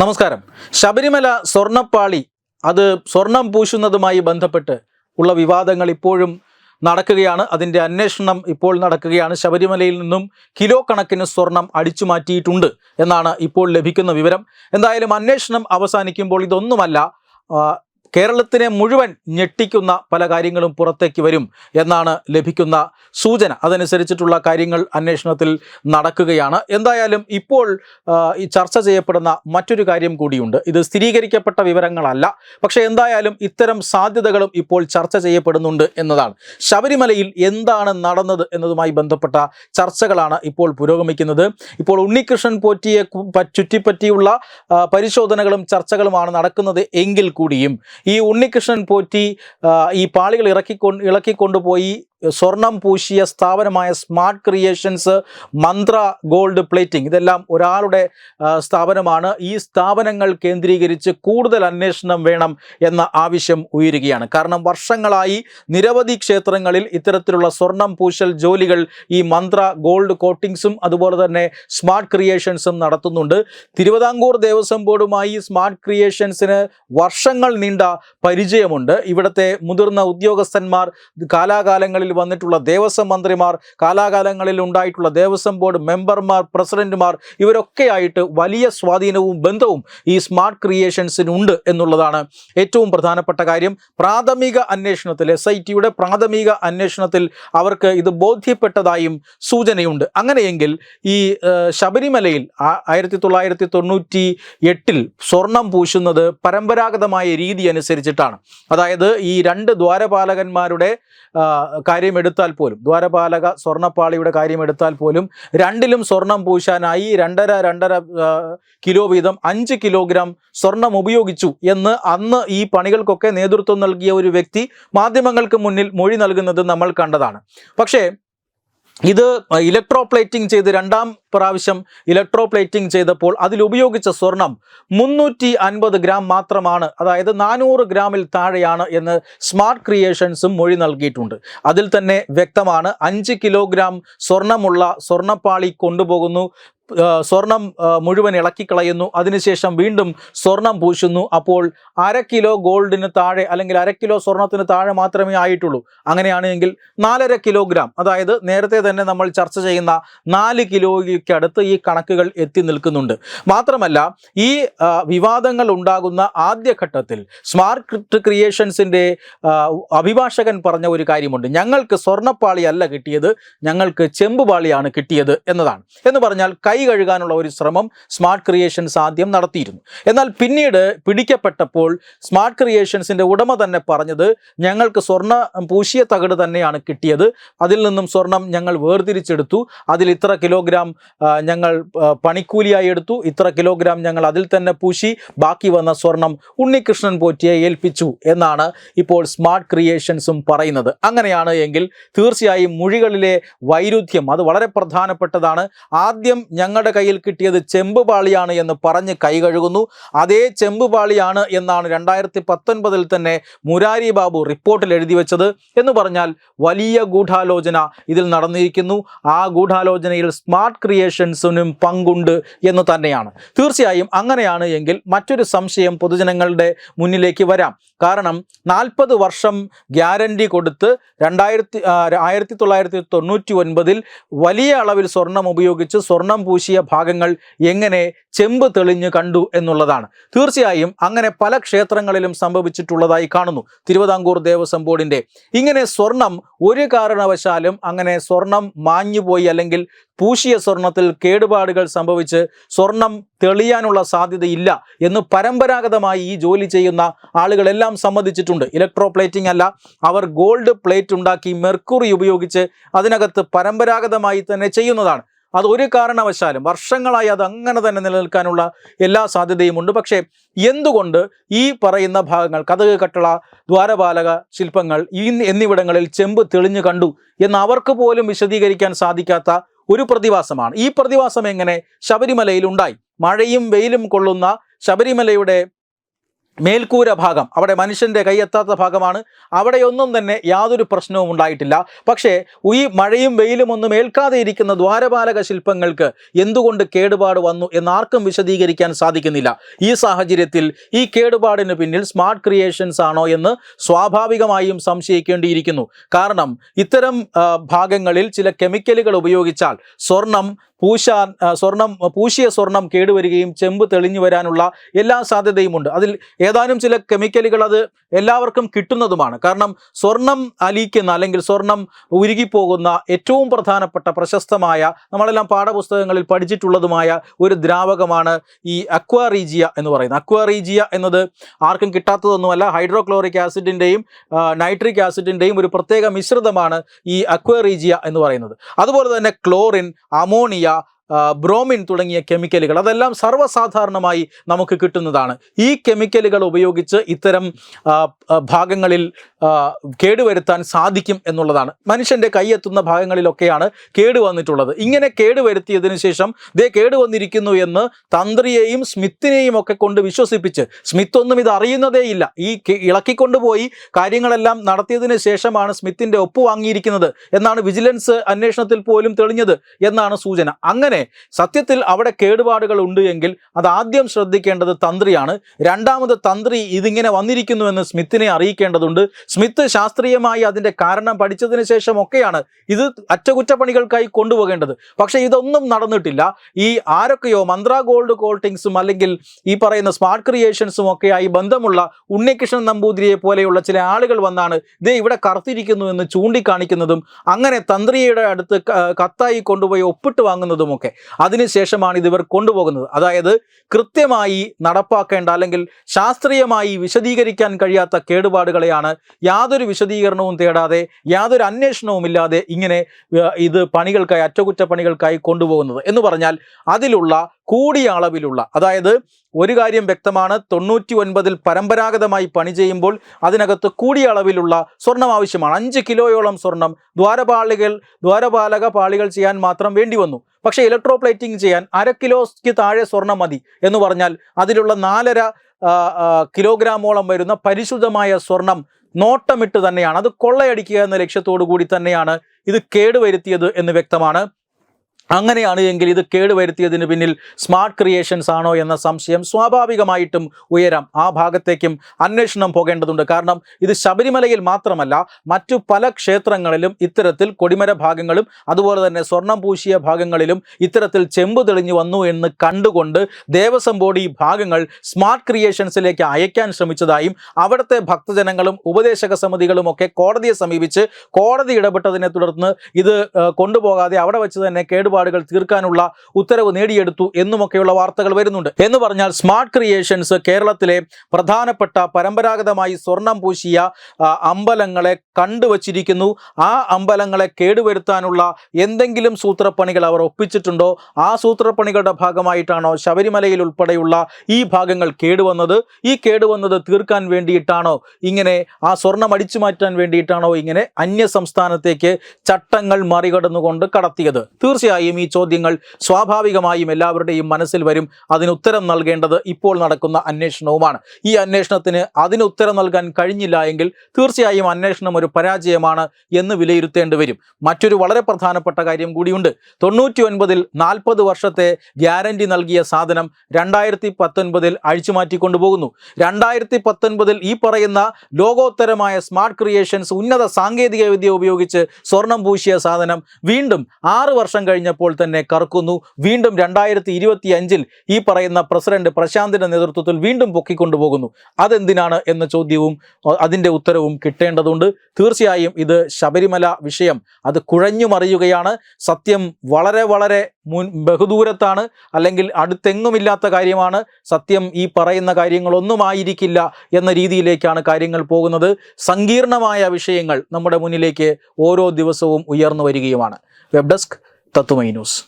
നമസ്കാരം. ശബരിമല സ്വർണപ്പാളി അത് സ്വർണം പൂശുന്നതുമായി ബന്ധപ്പെട്ട് ഉള്ള വിവാദങ്ങൾ ഇപ്പോഴും നടക്കുകയാണ്. അതിന്റെ അന്വേഷണം ഇപ്പോൾ നടക്കുകയാണ്. ശബരിമലയിൽ നിന്നും കിലോ കണക്കിന് സ്വർണം അടിച്ചു മാറ്റിയിട്ടുണ്ട് എന്നാണ് ഇപ്പോൾ ലഭിക്കുന്ന വിവരം. എന്തായാലും അന്വേഷണം അവസാനിക്കുമ്പോൾ ഇതൊന്നുമല്ല കേരളത്തിനെ മുഴുവൻ ഞെട്ടിക്കുന്ന പല കാര്യങ്ങളും പുറത്തേക്ക് വരും എന്നാണ് ലഭിക്കുന്ന സൂചന. അതനുസരിച്ചിട്ടുള്ള കാര്യങ്ങൾ അന്വേഷണത്തിൽ നടക്കുകയാണ്. എന്തായാലും ഇപ്പോൾ ഈ ചർച്ച ചെയ്യപ്പെടുന്ന മറ്റൊരു കാര്യം കൂടിയുണ്ട്. ഇത് സ്ഥിരീകരിക്കപ്പെട്ട വിവരങ്ങളല്ല. പക്ഷേ എന്തായാലും ഇത്തരം സാധ്യതകളും ഇപ്പോൾ ചർച്ച ചെയ്യപ്പെടുന്നുണ്ട് എന്നതാണ്. ശബരിമലയിൽ എന്താണ് നടന്നത് എന്നതുമായി ബന്ധപ്പെട്ട ചർച്ചകളാണ് ഇപ്പോൾ പുരോഗമിക്കുന്നത്. ഇപ്പോൾ ഉണ്ണികൃഷ്ണൻ പോറ്റിയെ ചുറ്റിപ്പറ്റിയുള്ള പരിശോധനകളും ചർച്ചകളുമാണ് നടക്കുന്നത് എങ്കിൽ കൂടിയും ഈ ഉണ്ണികൃഷ്ണൻ പോറ്റി ഈ പാളികൾ ഇറക്കിക്കൊ ഇളക്കിക്കൊണ്ടുപോയി സ്വർണം പൂശിയ സ്ഥാപനമായ smart creations Mantra gold plating. ഇതെല്ലാം ഒരാളുടെ സ്ഥാപനമാണ്. ഈ സ്ഥാപനങ്ങൾ കേന്ദ്രീകരിച്ച് കൂടുതൽ അന്വേഷണം വേണം എന്ന ആവശ്യം ഉയരുകയാണ്. കാരണം വർഷങ്ങളായി നിരവധി ക്ഷേത്രങ്ങളിൽ ഇത്തരത്തിലുള്ള സ്വർണം പൂശൽ ജോലികൾ ഈ മന്ത്ര ഗോൾഡ് കോട്ടിങ്സും അതുപോലെ തന്നെ സ്മാർട്ട് ക്രിയേഷൻസും നടത്തുന്നുണ്ട്. തിരുവിതാംകൂർ ദേവസ്വം ബോർഡുമായി സ്മാർട്ട് ക്രിയേഷൻസിന് വർഷങ്ങൾ നീണ്ട പരിചയമുണ്ട്. ഇവിടുത്തെ മുതിർന്ന ഉദ്യോഗസ്ഥന്മാർ കാലാകാലങ്ങളിൽ വന്നിട്ടുള്ള ദേവസ്വം മന്ത്രിമാർ കാലാകാലങ്ങളിൽ ഉണ്ടായിട്ടുള്ള ദേവസ്വം ബോർഡ് മെമ്പർമാർ പ്രസിഡന്റുമാർ ഇവരൊക്കെയായിട്ട് വലിയ സ്വാധീനവും ബന്ധവും ഈ സ്മാർട്ട് ക്രിയേഷൻസിനുണ്ട് എന്നുള്ളതാണ് ഏറ്റവും പ്രധാനപ്പെട്ട കാര്യം. പ്രാഥമിക അന്വേഷണത്തിൽ എസ് ഐ ടിയുടെ പ്രാഥമിക അന്വേഷണത്തിൽ അവർക്ക് ഇത് ബോധ്യപ്പെട്ടതായും സൂചനയുണ്ട്. അങ്ങനെയെങ്കിൽ ഈ ശബരിമലയിൽ ആയിരത്തി തൊള്ളായിരത്തി തൊണ്ണൂറ്റി എട്ടിൽ സ്വർണം പൂശുന്നത് പരമ്പരാഗതമായ രീതി അനുസരിച്ചിട്ടാണ്. അതായത് ഈ രണ്ട് ദ്വാരപാലകന്മാരുടെ കാര്യം എടുത്താൽ പോലും ദ്വാരപാലക സ്വർണപ്പാളിയുടെ കാര്യം എടുത്താൽ പോലും രണ്ടിലും സ്വർണം പൂശാനായി രണ്ടര രണ്ടര കിലോ വീതം അഞ്ച് കിലോഗ്രാം സ്വർണം ഉപയോഗിച്ചു എന്ന് അന്ന് ഈ പണികൾക്കൊക്കെ നേതൃത്വം നൽകിയ ഒരു വ്യക്തി മാധ്യമങ്ങൾക്ക് മുന്നിൽ മൊഴി നൽകുന്നത് നമ്മൾ കണ്ടതാണ്. പക്ഷേ ഇത് ഇലക്ട്രോപ്ലേറ്റിംഗ് ചെയ്ത് രണ്ടാം പ്രാവശ്യം ഇലക്ട്രോപ്ലേറ്റിംഗ് ചെയ്തപ്പോൾ അതിൽ ഉപയോഗിച്ച സ്വർണം മുന്നൂറ്റി അൻപത് ഗ്രാം മാത്രമാണ്. അതായത് നാനൂറ് ഗ്രാമിൽ താഴെയാണ് എന്ന് സ്മാർട്ട് ക്രിയേഷൻസും മൊഴി നൽകിയിട്ടുണ്ട്. അതിൽ തന്നെ വ്യക്തമാണ് അഞ്ച് കിലോഗ്രാം സ്വർണമുള്ള സ്വർണപ്പാളി കൊണ്ടുപോകുന്നു. സ്വർണം മുഴുവൻ ഇളക്കിക്കളയുന്നു. അതിനുശേഷം വീണ്ടും സ്വർണം പൂശുന്നു. അപ്പോൾ അര കിലോ ഗോൾഡിന് താഴെ അല്ലെങ്കിൽ അര കിലോ സ്വർണത്തിന് താഴെ മാത്രമേ ആയിട്ടുള്ളൂ. അങ്ങനെയാണെങ്കിൽ നാലര കിലോഗ്രാം. അതായത് നേരത്തെ തന്നെ നമ്മൾ ചർച്ച ചെയ്യുന്ന നാല് കിലോയ്ക്ക് അടുത്ത് ഈ കണക്കുകൾ എത്തി നിൽക്കുന്നുണ്ട്. മാത്രമല്ല ഈ വിവാദങ്ങൾ ഉണ്ടാകുന്ന ആദ്യഘട്ടത്തിൽ സ്മാർട്ട് ക്രിയേഷൻസിന്റെ അഭിഭാഷകൻ പറഞ്ഞ ഒരു കാര്യമുണ്ട്. ഞങ്ങൾക്ക് സ്വർണപ്പാളിയല്ല കിട്ടിയത് ഞങ്ങൾക്ക് ചെമ്പുപാളിയാണ് കിട്ടിയത് എന്നതാണ്. എന്ന് പറഞ്ഞാൽ കൈ കഴുകാനുള്ള ഒരു ശ്രമം സ്മാർട്ട് ക്രിയേഷൻസ് ആദ്യം നടത്തിയിരുന്നു. എന്നാൽ പിന്നീട് പിടിക്കപ്പെട്ടപ്പോൾ സ്മാർട്ട് ക്രിയേഷൻസിന്റെ ഉടമ തന്നെ പറഞ്ഞത് ഞങ്ങൾക്ക് സ്വർണ പൂശിയ തകിട് തന്നെയാണ് കിട്ടിയത്. അതിൽ നിന്നും സ്വർണം ഞങ്ങൾ വേർതിരിച്ചെടുത്തു. അതിൽ ഇത്ര കിലോഗ്രാം ഞങ്ങൾ പണിക്കൂലിയായി എടുത്തു. ഇത്ര കിലോഗ്രാം ഞങ്ങൾ അതിൽ തന്നെ പൂശി. ബാക്കി വന്ന സ്വർണം ഉണ്ണികൃഷ്ണൻ പോറ്റിയെ ഏൽപ്പിച്ചു എന്നാണ് ഇപ്പോൾ സ്മാർട്ട് ക്രിയേഷൻസും പറയുന്നത്. അങ്ങനെയാണ് എങ്കിൽ തീർച്ചയായും മൊഴികളിലെ വൈരുദ്ധ്യം അത് വളരെ പ്രധാനപ്പെട്ടതാണ്. ആദ്യം ഞങ്ങളുടെ കയ്യിൽ കിട്ടിയത് ചെമ്പ് പാളിയാണ് എന്ന് പറഞ്ഞ് കൈ കഴുകുന്നു. അതേ ചെമ്പ് പാളിയാണ് എന്നാണ് രണ്ടായിരത്തി പത്തൊൻപതിൽ തന്നെ മുരാരി ബാബു റിപ്പോർട്ടിൽ എഴുതി വെച്ചത് എന്ന് പറഞ്ഞാൽ വലിയ ഗൂഢാലോചന ഇതിൽ നടന്നിരിക്കുന്നു. ആ ഗൂഢാലോചനയിൽ സ്മാർട്ട് ക്രിയേഷൻസിനും പങ്കുണ്ട് എന്ന് തന്നെയാണ്. തീർച്ചയായും അങ്ങനെയാണ് എങ്കിൽ മറ്റൊരു സംശയം പൊതുജനങ്ങളുടെ മുന്നിലേക്ക് വരാം. കാരണം നാൽപ്പത് വർഷം ഗ്യാരണ്ടി കൊടുത്ത് രണ്ടായിരത്തി ആയിരത്തി തൊള്ളായിരത്തി തൊണ്ണൂറ്റി ഒൻപതിൽ വലിയ അളവിൽ സ്വർണം ഉപയോഗിച്ച് സ്വർണം പൂശിയ ഭാഗങ്ങൾ എങ്ങനെ ചെമ്പ് തെളിഞ്ഞ് കണ്ടു എന്നുള്ളതാണ്. തീർച്ചയായും അങ്ങനെ പല ക്ഷേത്രങ്ങളിലും സംഭവിച്ചിട്ടുള്ളതായി കാണുന്നു. തിരുവിതാംകൂർ ദേവസ്വം ബോർഡിന്റെ ഇങ്ങനെ സ്വർണം ഒരു കാരണവശാലും അങ്ങനെ സ്വർണം മാഞ്ഞുപോയി അല്ലെങ്കിൽ പൂശിയ സ്വർണത്തിൽ കേടുപാടുകൾ സംഭവിച്ച് സ്വർണം തെളിയാനുള്ള സാധ്യതയില്ല എന്ന് പരമ്പരാഗതമായി ഈ ജോലി ചെയ്യുന്ന ആളുകളെല്ലാം സമ്മതിച്ചിട്ടുണ്ട്. ഇലക്ട്രോ പ്ലേറ്റിംഗ് അല്ല അവർ ഗോൾഡ് പ്ലേറ്റ് ഉണ്ടാക്കി മെർക്കുറി ഉപയോഗിച്ച് അതിനകത്ത് പരമ്പരാഗതമായി തന്നെ ചെയ്യുന്നതാണ്. അത് ഒരു കാരണവശാലും വർഷങ്ങളായി അത് അങ്ങനെ തന്നെ നിലനിൽക്കാനുള്ള എല്ലാ സാധ്യതയുമുണ്ട് പക്ഷേ എന്തുകൊണ്ട് ഈ പറയുന്ന ഭാഗങ്ങൾ കഥക് കട്ടള ദ്വാരപാലക ശില്പങ്ങൾ ഈ എന്നിവിടങ്ങളിൽ ചെമ്പ് തെളിഞ്ഞു കണ്ടു എന്ന് അവർക്ക് പോലും വിശദീകരിക്കാൻ സാധിക്കാത്ത ഒരു പ്രതിഭാസമാണ്. ഈ പ്രതിഭാസം എങ്ങനെ ശബരിമലയിൽ ഉണ്ടായി? മഴയും വെയിലും കൊള്ളുന്ന ശബരിമലയുടെ മേൽക്കൂര ഭാഗം അവിടെ മനുഷ്യന്റെ കൈയെത്താത്ത ഭാഗമാണ്. അവിടെയൊന്നും തന്നെ യാതൊരു പ്രശ്നവും ഉണ്ടായിട്ടില്ല. പക്ഷേ ഈ മഴയും വെയിലും ഒന്നും ഏൽക്കാതെ ഇരിക്കുന്ന ദ്വാരപാലക ശില്പങ്ങൾക്ക് എന്തുകൊണ്ട് കേടുപാട് വന്നു എന്നാർക്കും വിശദീകരിക്കാൻ സാധിക്കുന്നില്ല. ഈ സാഹചര്യത്തിൽ ഈ കേടുപാടിന് പിന്നിൽ സ്മാർട്ട് ക്രിയേഷൻസ് ആണോ എന്ന് സ്വാഭാവികമായും സംശയിക്കേണ്ടിയിരിക്കുന്നു. കാരണം ഇത്തരം ഭാഗങ്ങളിൽ ചില കെമിക്കലുകൾ ഉപയോഗിച്ചാൽ സ്വർണം പൂശാൻ സ്വർണം പൂശിയ സ്വർണം കേടുവരികയും ചെമ്പ് തെളിഞ്ഞു വരാനുള്ള എല്ലാ സാധ്യതയുമുണ്ട്. അതിൽ ഏതാനും ചില കെമിക്കലുകൾ അത് എല്ലാവർക്കും കിട്ടുന്നതുമാണ്. കാരണം സ്വർണം അലിയിക്കുന്ന അല്ലെങ്കിൽ സ്വർണം ഉരുകിപ്പോകുന്ന ഏറ്റവും പ്രധാനപ്പെട്ട പ്രശസ്തമായ നമ്മളെല്ലാം പാഠപുസ്തകങ്ങളിൽ പഠിച്ചിട്ടുള്ളതുമായ ഒരു ദ്രാവകമാണ് ഈ അക്വാറീജിയ എന്ന് പറയുന്നത്. അക്വാറീജിയ എന്നത് ആർക്കും കിട്ടാത്തതൊന്നുമല്ല. ഹൈഡ്രോക്ലോറിക് ആസിഡിന്റെയും നൈട്രിക് ആസിഡിന്റെയും ഒരു പ്രത്യേക മിശ്രിതമാണ് ഈ അക്വാറീജിയ എന്ന് പറയുന്നത്. അതുപോലെ തന്നെ ക്ലോറിൻ അമോണിയ ബ്രോമിൻ തുടങ്ങിയ കെമിക്കലുകൾ അതെല്ലാം സർവസാധാരണമായി നമുക്ക് കിട്ടുന്നതാണ്. ഈ കെമിക്കലുകൾ ഉപയോഗിച്ച് ഇത്തരം ഭാഗങ്ങളിൽ കേടുവരുത്താൻ സാധിക്കും എന്നുള്ളതാണ്. മനുഷ്യന്റെ കൈയെത്തുന്ന ഭാഗങ്ങളിലൊക്കെയാണ് കേടുവന്നിട്ടുള്ളത് ഇങ്ങനെ കേടുവരുത്തിയതിനു ശേഷം ദേ കേടുവന്നിരിക്കുന്നു എന്ന് തന്ത്രിയെയും സ്മിത്തിനെയും ഒക്കെ കൊണ്ട് വിശ്വസിപ്പിച്ച് സ്മിത്ത് ഒന്നും ഇത് അറിയുന്നതേയില്ല ഈ ഇളക്കിക്കൊണ്ടുപോയി കാര്യങ്ങളെല്ലാം നടത്തിയതിന് ശേഷമാണ് സ്മിത്തിന്റെ ഒപ്പ് വാങ്ങിയിരിക്കുന്നത്. എന്നാണ് വിജിലൻസ് അന്വേഷണത്തിൽ പോലും തെളിഞ്ഞത് എന്നാണ് സൂചന. അങ്ങനെ സത്യത്തിൽ അവിടെ കേടുപാടുകൾ ഉണ്ട് എങ്കിൽ അത് ആദ്യം ശ്രദ്ധിക്കേണ്ടത് തന്ത്രിയാണ്. രണ്ടാമത് തന്ത്രി ഇതിങ്ങനെ വന്നിരിക്കുന്നുവെന്ന് സ്മിത്തിനെ അറിയിക്കേണ്ടതുണ്ട്. സ്മിത്ത് ശാസ്ത്രീയമായി അതിന്റെ കാരണം പഠിച്ചതിന് ശേഷം ഒക്കെയാണ് ഇത് അറ്റകുറ്റപ്പണികൾക്കായി കൊണ്ടുപോകേണ്ടത്. പക്ഷേ ഇതൊന്നും നടന്നിട്ടില്ല. ഈ ആരൊക്കെയോ മന്ത്ര ഗോൾഡ് കോൾട്ടിങ്സും അല്ലെങ്കിൽ ഈ പറയുന്ന സ്മാർട്ട് ക്രിയേഷൻസും ഒക്കെയായി ബന്ധമുള്ള ഉണ്ണികൃഷ്ണൻ നമ്പൂതിരിയെ പോലെയുള്ള ചില ആളുകൾ വന്നാണ് ദേ ഇവിടെ കറുത്തിരിക്കുന്നു എന്ന് ചൂണ്ടിക്കാണിക്കുന്നതും അങ്ങനെ തന്ത്രിയുടെ അടുത്ത് കത്തായി കൊണ്ടുപോയി ഒപ്പിട്ട് വാങ്ങുന്നതുമൊക്കെ അതിനുശേഷമാണ് ഇതിവർ കൊണ്ടുപോകുന്നത്. അതായത് കൃത്യമായി നടപ്പാക്കേണ്ട അല്ലെങ്കിൽ ശാസ്ത്രീയമായി വിശദീകരിക്കാൻ കഴിയാത്ത കേടുപാടുകളെയാണ് യാതൊരു വിശദീകരണവും തേടാതെ യാതൊരു അന്വേഷണവും ഇല്ലാതെ ഇങ്ങനെ ഇത് പണികൾക്കായി അറ്റകുറ്റപ്പണികൾക്കായി കൊണ്ടുപോകുന്നത്. എന്ന് പറഞ്ഞാൽ അതിലുള്ള കൂടിയ അളവിലുള്ള അതായത് ഒരു കാര്യം വ്യക്തമാണ് തൊണ്ണൂറ്റി ഒൻപതിൽ പരമ്പരാഗതമായി പണി ചെയ്യുമ്പോൾ അതിനകത്ത് കൂടിയ അളവിലുള്ള സ്വർണം ആവശ്യമാണ്. അഞ്ച് കിലോയോളം സ്വർണം ദ്വാരപാളികൾ ദ്വാരപാലക പാളികൾ ചെയ്യാൻ മാത്രം വേണ്ടി വന്നു. പക്ഷേ ഇലക്ട്രോപ്ലേറ്റിംഗ് ചെയ്യാൻ അര കിലോയ്ക്ക് താഴെ സ്വർണം മതി എന്ന് പറഞ്ഞാൽ അതിലുള്ള നാലര കിലോഗ്രാമോളം വരുന്ന പരിശുദ്ധമായ സ്വർണം നോട്ടമിട്ട് തന്നെയാണ്. അത് കൊള്ളയടിക്കുക എന്ന ലക്ഷ്യത്തോടു കൂടി തന്നെയാണ് ഇത് കേടുവരുത്തിയത് എന്ന് വ്യക്തമാണ്. അങ്ങനെയാണ് എങ്കിൽ ഇത് കേടുവരുത്തിയതിന് പിന്നിൽ സ്മാർട്ട് ക്രിയേഷൻസ് ആണോ എന്ന സംശയം സ്വാഭാവികമായിട്ടും ഉയരാം. ആ ഭാഗത്തേക്കും അന്വേഷണം പോകേണ്ടതുണ്ട്. കാരണം ഇത് ശബരിമലയിൽ മാത്രമല്ല മറ്റു പല ക്ഷേത്രങ്ങളിലും ഇത്തരത്തിൽ കൊടിമര ഭാഗങ്ങളും അതുപോലെ തന്നെ സ്വർണം പൂശിയ ഭാഗങ്ങളിലും ഇത്തരത്തിൽ ചെമ്പ് തെളിഞ്ഞു വന്നു എന്ന് കണ്ടുകൊണ്ട് ദേവസ്വം ബോർഡ് ഈ ഭാഗങ്ങൾ സ്മാർട്ട് ക്രിയേഷൻസിലേക്ക് അയക്കാൻ ശ്രമിച്ചതായും അവിടുത്തെ ഭക്തജനങ്ങളും ഉപദേശക സമിതികളും ഒക്കെ കോടതിയെ സമീപിച്ച് കോടതി ഇടപെട്ടതിനെ തുടർന്ന് ഇത് കൊണ്ടുപോകാതെ അവിടെ വെച്ച് തന്നെ കേടുപാടുകൾ തീർക്കാനുള്ള ഉത്തരവ് നേടിയെടുത്തു എന്നുമൊക്കെയുള്ള വാർത്തകൾ വരുന്നുണ്ട്. എന്ന് പറഞ്ഞാൽ സ്മാർട്ട് ക്രിയേഷൻസ് കേരളത്തിലെ പ്രധാനപ്പെട്ട പരമ്പരാഗതമായി സ്വർണം പൂശിയ അമ്പലങ്ങളെ കണ്ടുവച്ചിരിക്കുന്നു. ആ അമ്പലങ്ങളെ കേടുവരുത്താനുള്ള എന്തെങ്കിലും സൂത്രപ്പണികൾ അവർ ഒപ്പിച്ചിട്ടുണ്ടോ? ആ സൂത്രപ്പണികളുടെ ഭാഗമായിട്ടാണോ ശബരിമലയിൽ ഉൾപ്പെടെയുള്ള ഈ ഭാഗങ്ങൾ കേടുവന്നത്? ഈ കേടുവന്നത് തീർക്കാൻ വേണ്ടിയിട്ടാണോ ഇങ്ങനെ ആ സ്വർണം അടിച്ചു മാറ്റാൻ വേണ്ടിയിട്ടാണോ ഇങ്ങനെ അന്യ സംസ്ഥാനത്തേക്ക് ചട്ടങ്ങൾ മറികടന്നുകൊണ്ട് കടത്തിയത്? തീർച്ചയായും ഈ ചോദ്യങ്ങൾ സ്വാഭാവികമായും എല്ലാവരുടെയും മനസ്സിൽ വരും. അതിന് ഉത്തരം നൽകേണ്ടത് ഇപ്പോൾ നടക്കുന്ന അന്വേഷണവുമാണ്. ഈ അന്വേഷണത്തിന് അതിന് ഉത്തരം നൽകാൻ കഴിഞ്ഞില്ല എങ്കിൽ തീർച്ചയായും അന്വേഷണം ഒരു പരാജയമാണ് എന്ന് വിലയിരുത്തേണ്ടി വരും. മറ്റൊരു വളരെ പ്രധാനപ്പെട്ട കാര്യം കൂടിയുണ്ട്. തൊണ്ണൂറ്റി ഒൻപതിൽ നാൽപ്പത് വർഷത്തെ ഗ്യാരണ്ടി നൽകിയ സാധനം രണ്ടായിരത്തി പത്തൊൻപതിൽ അഴിച്ചുമാറ്റി കൊണ്ടുപോകുന്നു. രണ്ടായിരത്തി പത്തൊൻപതിൽ ഈ പറയുന്ന ലോകോത്തരമായ സ്മാർട്ട് ക്രിയേഷൻസ് ഉന്നത സാങ്കേതിക വിദ്യ ഉപയോഗിച്ച് സ്വർണം പൂശിയ സാധനം വീണ്ടും ആറ് വർഷം കഴിഞ്ഞപ്പോൾ തന്നെ കറക്കുന്നു. വീണ്ടും രണ്ടായിരത്തി ഇരുപത്തി അഞ്ചിൽ ഈ പറയുന്ന പ്രസിഡന്റ് പ്രശാന്തിന്റെ നേതൃത്വത്തിൽ വീണ്ടും പൊക്കിക്കൊണ്ടുപോകുന്നു. അതെന്തിനാണ് എന്ന ചോദ്യവും അതിന്റെ ഉത്തരവും കിട്ടേണ്ടതുണ്ട്. തീർച്ചയായും ഇത് ശബരിമല വിഷയം. അത് കുഴഞ്ഞു മറിയുകയാണ്. സത്യം വളരെ വളരെ മുൻ ബഹുദൂരത്താണ്. അല്ലെങ്കിൽ അടുത്തെങ്ങുമില്ലാത്ത കാര്യമാണ്. സത്യം ഈ പറയുന്ന കാര്യങ്ങളൊന്നും ആയിരിക്കില്ല എന്ന രീതിയിലേക്കാണ് കാര്യങ്ങൾ പോകുന്നത്. സങ്കീർണമായ വിഷയങ്ങൾ നമ്മുടെ മുന്നിലേക്ക് ഓരോ ദിവസവും ഉയർന്നു വരികയുമാണ്. Web desk Tatwamayi news